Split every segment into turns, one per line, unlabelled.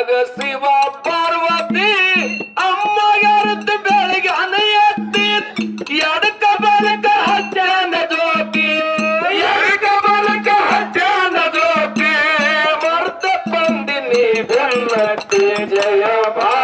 ಒಳಗ ಶಿವ ಪಾರ್ವತಿ ಅಮ್ಮ ಎರ್ದು ಬೆಳಗ್ಗೆ ಅನೆಯತ್ತಿ ಎಡಕ ಬಲಕ ಹಚ್ಚನ ಜ್ಯೋತಿ ಎಡಕ ಬಲಕ ಹಚ್ಚನ ಜ್ಯೋತಿ ಮರ್ತ ಬಂದಿನಿ ಬೆನ್ನಟ್ಟಿ ಜಯ
ಬಾ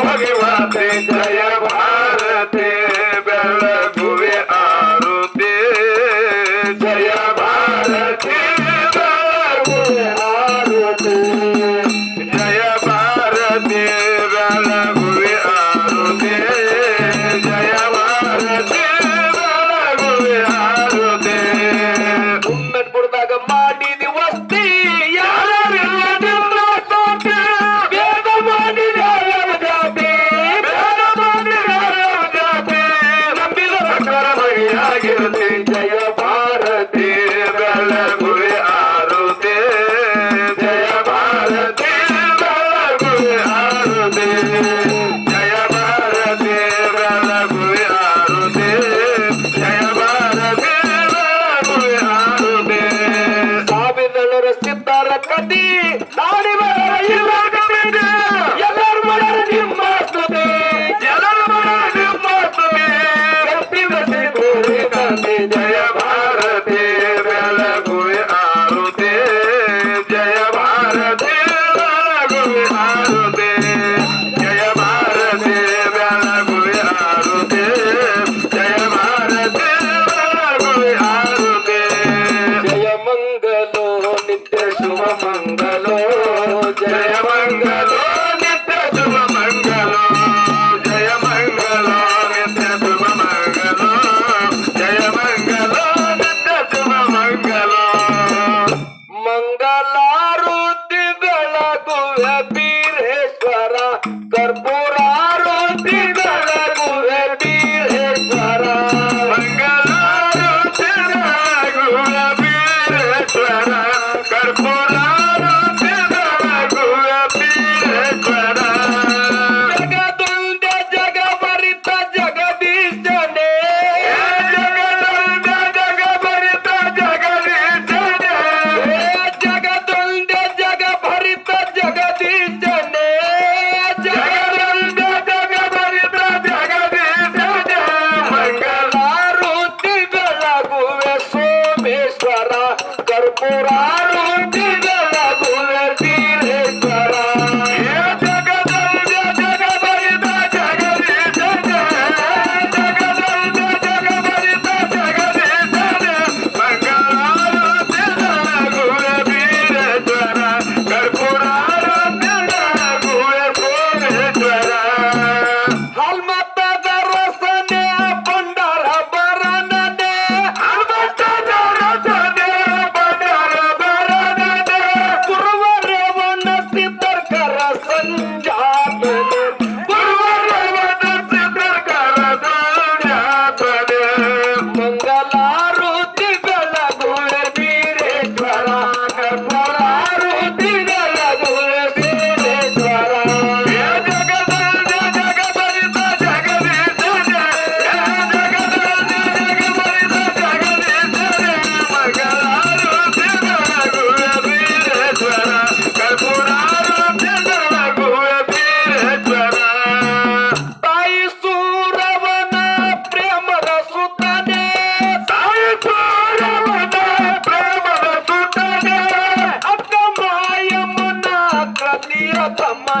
உலகே ಪುರಾಣ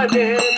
राधे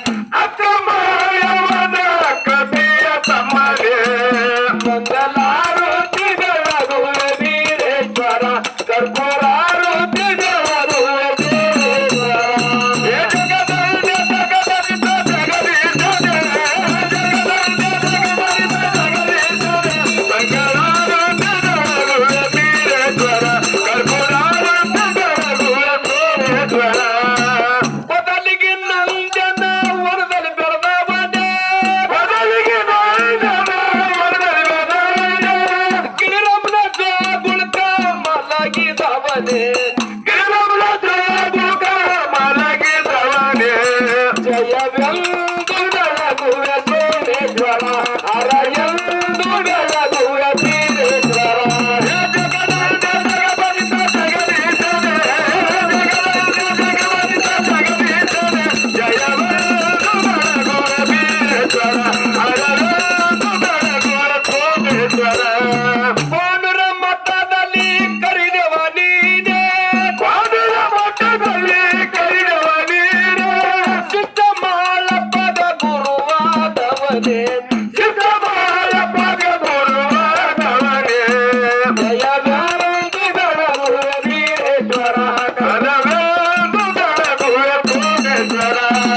Tara.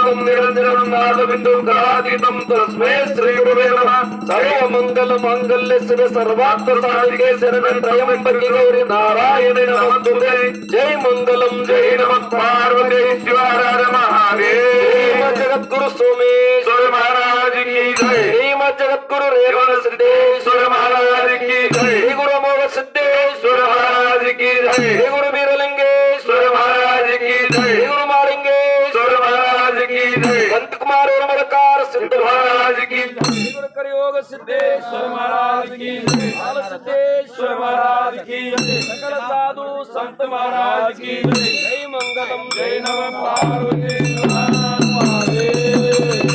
నిరంతరం నిరంతరం నాదవిందు కళాతీతం తస్మే శ్రీ గురువే నమ సర్వ మంగళ
మాంగళ్య
శివ
సర్వార్థ సాధికే జగద్గురు రేవణ
శ్రీదేశ్వర మహారాజ్ सिद्ध
महाराज की
करयोग सिद्धेश्वर महाराज की बाल सिद्धेश्वर महाराज की सकल साधु संत महाराज की जय। मंगलम जय नम पार्वती।